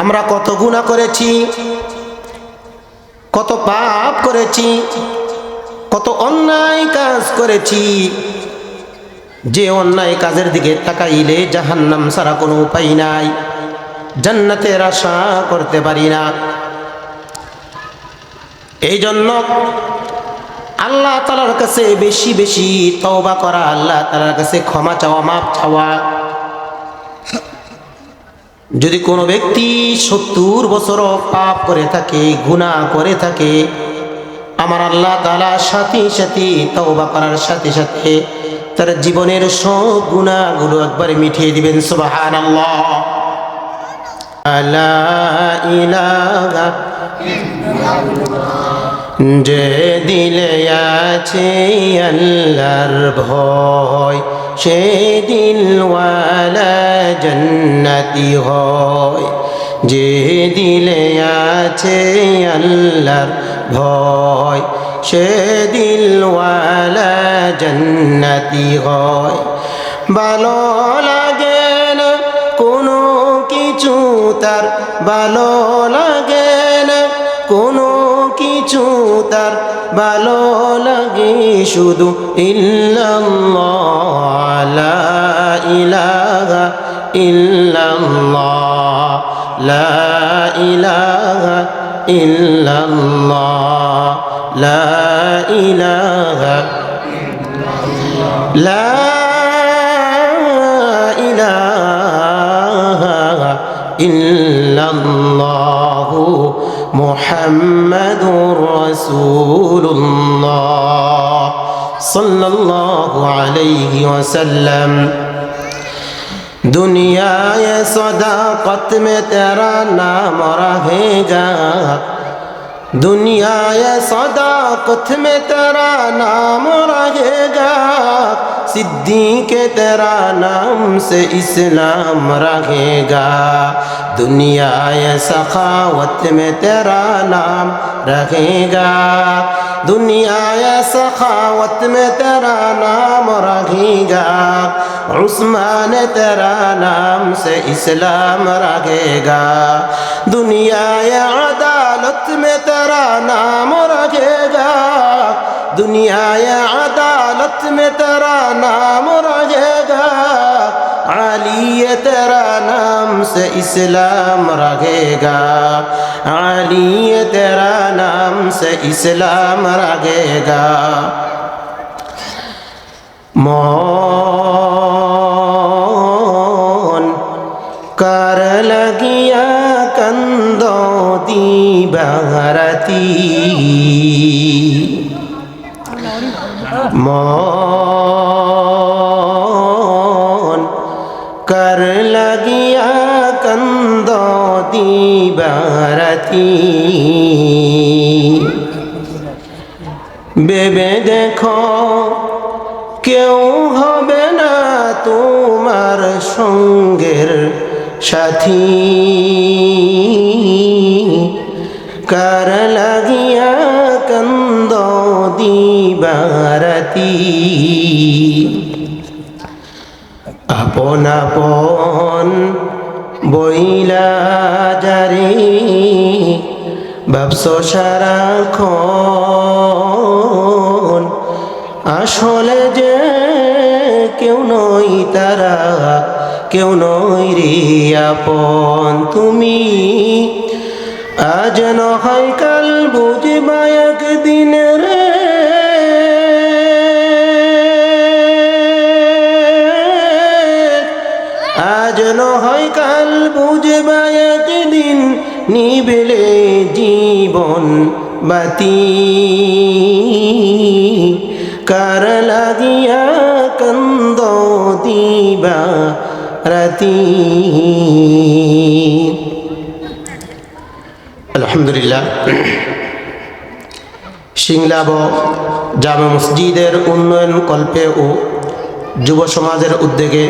আমরা কত গুণা করেছি, কত পাপ করেছি, কত অন্যায় কাজ করেছি। যে অন্যায় কাজের দিকে তাকাইলে জাহান্নাম ছাড়া কোনো উপায় নাই, জান্নাতের আশা করতে পারি না। এই জন্য আল্লাহ তালার কাছে বেশি বেশি তওবা করা, আল্লাহ তালার কাছে ক্ষমা চাওয়া মাপ চাওয়া যদি কোনো ব্যক্তি সত্তর বছরও পাপ করে থাকে গুনাহ করে থাকে, আমার আল্লাহ তালা সাথে সাথে তওবা করার সাথে সাথে তার জীবনের সব গুণাগুলো একবারে মিঠিয়ে দিবেন সুবাহান আল্লাহ আলা যে দিলে আছে আল্লাহর ভয়। সে দিলওয়ালা জন্নতি হয় যে দিলে আছে আল্লাহর ভয় সে দিলওয়ালা জন্নতি হয়। ভালো লাগে না কোনো কিছু তার, ভালো লাগে কিছু তার ভালো লাগে শুধু ইল্লাল্লাহ ইলাহা ইল্লাল্লাহ, লা ইলাহা ইল্লাল্লাহ, লা ইলাহা লা ইলাহা محمد رسول الله صلى الله عليه وسلم دنیا صداقت میں تیرا نام رہے گا दुनिया ये सदाकत में तेरा नाम रहेगा। सिद्धि के तेरा नाम से इस्लाम रहेगा। दुनिया ये सखावत में तेरा नाम रहेगा। दुनिया ये सखावत में तेरा नाम रहेगा। उस्मान तेरा नाम से इस्लाम रहेगा। दुनिया ये तेरा नाम रहेगा दुनिया ये अदालत में तेरा नाम रहेगा अली तेरा नाम से इस्लाम रहेगा अली तेरा नाम से इस्लाम रहेगा মন কার লাগিয়া কান্দ দিবারাতি মন কার লাগিয়া কান্দ দিবারাতি। বেবে দেখো কেউ হবে না তোমার সঙ্গের সাথী। আপন আপন বইলা যারে ব্যবসা সারাক্ষণ। আসলে যে কেউ নই তারা, কেউ নই রে আপন। তুমি আজ নয় কাল বুঝবা একদিন আজ নয় কাল বুঝবা একদিন নিবেলে জীবন বাতি। কার লাগিয়া কন্দ দিবা রাতি। আলহামদুলিল্লাহ। সিংলাব জামে মসজিদের উন্নয়ন কল্পে ও যুব সমাজের উদ্যোগে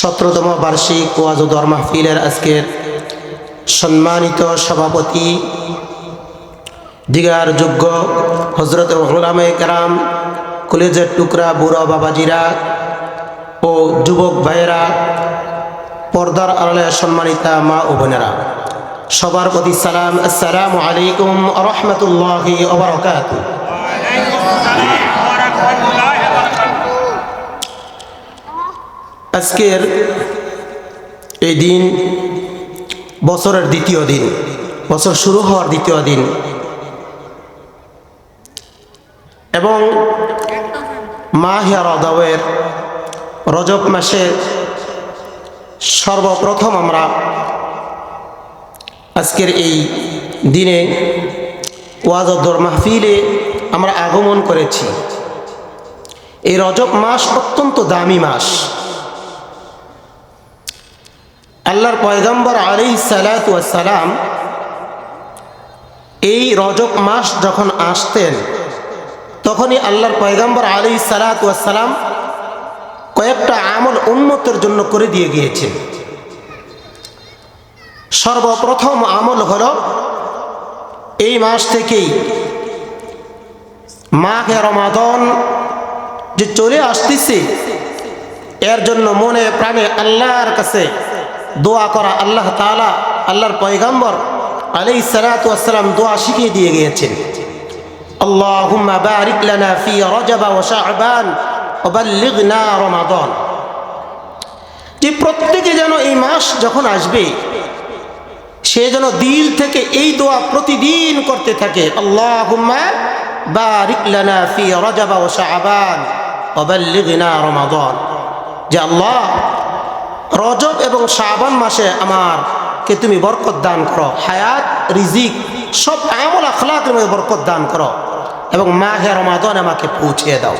সতেরোতম বার্ষিক ওয়াজুদর মাহফিলের আজকের সম্মানিত সভাপতি, দিগার যোগ্য হজরত ওলামে কারাম, কলেজের টুকরা বুড়ো বাবাজিরা ও যুবক ভাইয়েরা, পর্দার আড়ালে সম্মানিতা মা ও বোনেরা, সবার প্রতি সালাম, আসসালামু আলাইকুম রহমতুল্লাহ আজকের এই দিন বছরের দ্বিতীয় দিন। বছর শুরু হওয়ার দ্বিতীয় দিন। এবং মাহিয়া রদাওয়ের রজব মাসে সর্বপ্রথম আমরা আজকের এই দিনে ওয়াজদ্দর মাহফিলে আমরা আগমন করেছি। এই রজব মাস অত্যন্ত দামি মাস। আল্লাহর পয়গম্বর আলী সালাম এই রজক মাস যখন আসতেন, তখনই আল্লাহর পয়গম্বর আলী সালাম কয়েকটা আমল উন্মতের জন্য করে দিয়ে গিয়েছেন। সর্বপ্রথম আমল হল এই মাস থেকেই মাঘে রমাদন যে চলে আসতেছে, এর জন্য মনে প্রাণে আল্লাহর কাছে দোয়া করা আল্লাহ তালা আল্লাহর পয়গাম্বর আলি সালাতাম দোয়া শিখিয়ে দিয়ে গিয়েছেন اللهم بارك لنا في رجب وشعبان وبلغنا رمضان যে প্রত্যেকে যেন এই মাস যখন আসবে সে যেন দিল থেকে এই দোয়া প্রতিদিন করতে থাকে আল্লাহুম্মা বারিক লানা ফি রজব ওয়া শাবান ওয়া বাল্লিগনা রমাদান যে আল্লাহ রজব এবং শাবান মাসে আমার কে তুমি বরকত দান করো। হায়াত, রিজিক, সব আমল আখলাকের মধ্যে বরকত দান করো এবং মাহে রমাদন আমাকে পৌঁছিয়ে দাও।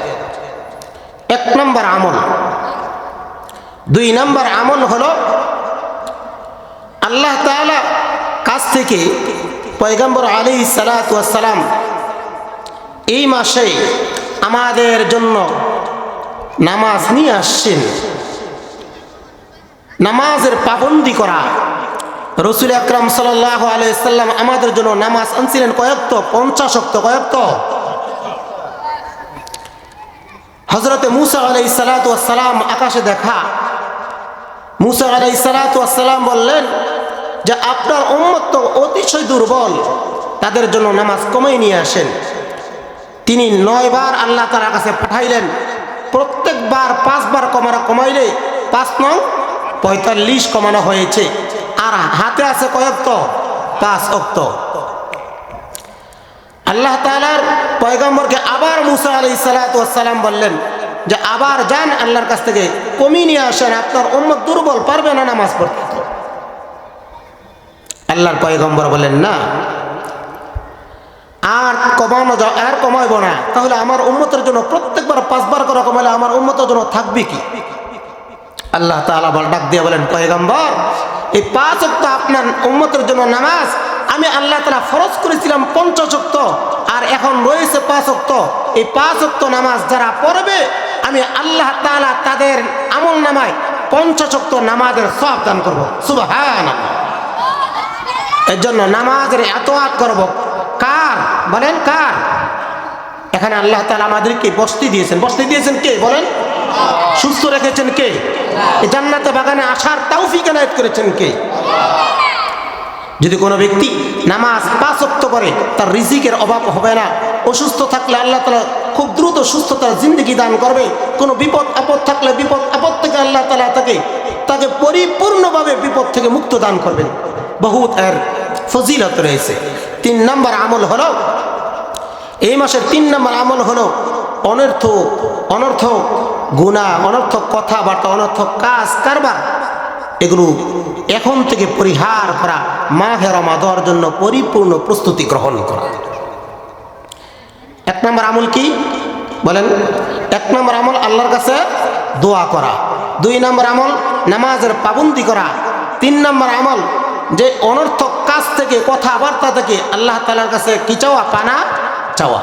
এক নম্বর আমল। দুই নম্বর আমল হলো আল্লাহ তাআলা কাছ থেকে পয়গম্বর আলী সালাতাম এই মাসে আমাদের জন্য নামাজ নিয়ে আসছেন। নামাজের পাবন্দি করা। রসুল আকরাম সাল্লাহ আলাইসাল্লাম আমাদের জন্য নামাজ আনছিলেন কয়েকত পঞ্চাশক্ত কয়েকত হজরতে মুসা আলাই সালাতাম আকাশে দেখা। মুসা আলাই সালাতাম বললেন যে, আপনার উম্মত তো অতিশয় দুর্বল, তাদের জন্য নামাজ কমাই নিয়ে আসেন। তিনি নয়বার আল্লাহ তার কাছে পাঠাইলেন। প্রত্যেকবার পাঁচবার কমানো কমাইলে পাঁচ নং পঁয়তাল্লিশ কমানো হয়েছে। আর হাতে আছে কয়েকত পাঁচ অক্ত। আল্লাহ তালার পয়গম্বরকে আবার মুসা আলি সালাতাম বললেন যে, আবার যান আল্লাহর কাছ থেকে, কমিয়ে নিয়ে আসেন, আপনার উম্মত দুর্বল, পারবে না নামাজ পড়তে। আল্লাহর পয়গম্বর বলেন না, আর কমানো যাও আর কমাইব না। তাহলে আমার উন্মতের জন্য প্রত্যেকবার পাঁচবার করে কমাইলে আমার উন্মতের জন্য থাকবে কি? আল্লাহ তালা বল, ডাক দিয়ে বলেন, পয়গম্বর, এই পাঁচ অক্ত আপনার উন্মতের জন্য নামাজ আমি আল্লাহ তালা ফরজ করেছিলাম পঞ্চশক্ত আর এখন রয়েছে পাঁচ অক্ত এই পাঁচ অক্ত নামাজ যারা পড়বে, আমি আল্লাহ তালা তাদের আমল নামায় পঞ্চশক্ত নামাজের সব দান করব। সুবাহান এর জন্য নামাজের এত আত করব। কার? বলেন কার? এখানে আল্লাহ তালা আমাদেরকে বস্তি দিয়েছেন। বস্তি দিয়েছেন কে? বলেন। সুস্থ রেখেছেন কে? জান্নাতে বাগানে আসার তাওফিক এনায়ত করেছেন কে? যদি কোনো ব্যক্তি নামাজ পাঁচ অক্ত করে তার রিজিকের অভাব হবে না। অসুস্থ থাকলে আল্লাহ তালা খুব দ্রুত সুস্থতার জিন্দগি দান করবে। কোনো বিপদ আপদ থাকলে বিপদ আপদ থেকে আল্লাহ তালা তাকে তাকে পরিপূর্ণভাবে বিপদ থেকে মুক্ত দান করবেন। বহুত এর ফজিলত রয়েছে। তিন নম্বর আমল হলো এই মাসের তিন নম্বর আমল হলো অনর্থ অনর্থক গুণা অনর্থক কথাবার্তা অনর্থক কাজ, কারবার, এগুলো এখন থেকে পরিহার করা মাঘে রমাদর জন্য পরিপূর্ণ প্রস্তুতি গ্রহণ করা। এক নম্বর আমল কি? বলেন, এক নম্বর আমল আল্লাহর কাছে দোয়া করা। দুই নম্বর আমল নামাজের পাবন্দি করা। তিন নম্বর আমল যে অনর্থক কাজ থেকে, কথাবার্তা থেকে আল্লাহ তালার কাছে কি চাওয়া? পানা চাওয়া।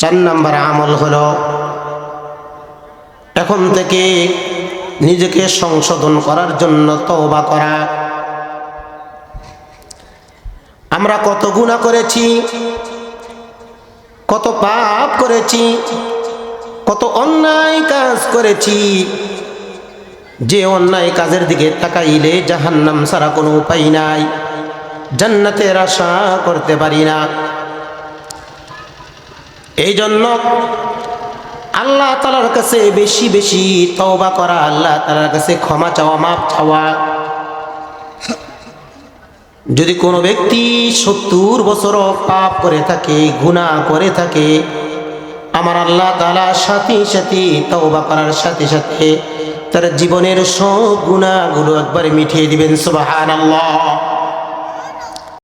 চার নম্বর আমল হলো, এখন থেকে নিজেকে সংশোধন করার জন্য তওবা করা। আমরা কত গুণা করেছি, কত পাপ করেছি, কত অন্যায় কাজ করেছি, যে অন্যায় কাজের দিকে তাকাইলে জাহান্নাম ছাড়া কোনো উপায় নাই, জান্নাতের আশা করতে পারি না। এই জন্য আল্লাহ তালার কাছে বেশি বেশি তওবা করা, আল্লাহ তালার কাছে ক্ষমা চাওয়া মাপ চাওয়া। যদি কোনো ব্যক্তি সত্তর বছরও পাপ করে থাকে, গুনাহ করে থাকে, আমার আল্লাহ তালা সাথে সাথে তওবা করার সাথে সাথে তার জীবনের সব গুণাগুলো একবারে মিটিয়ে দিবেন সুবাহান আল্লাহ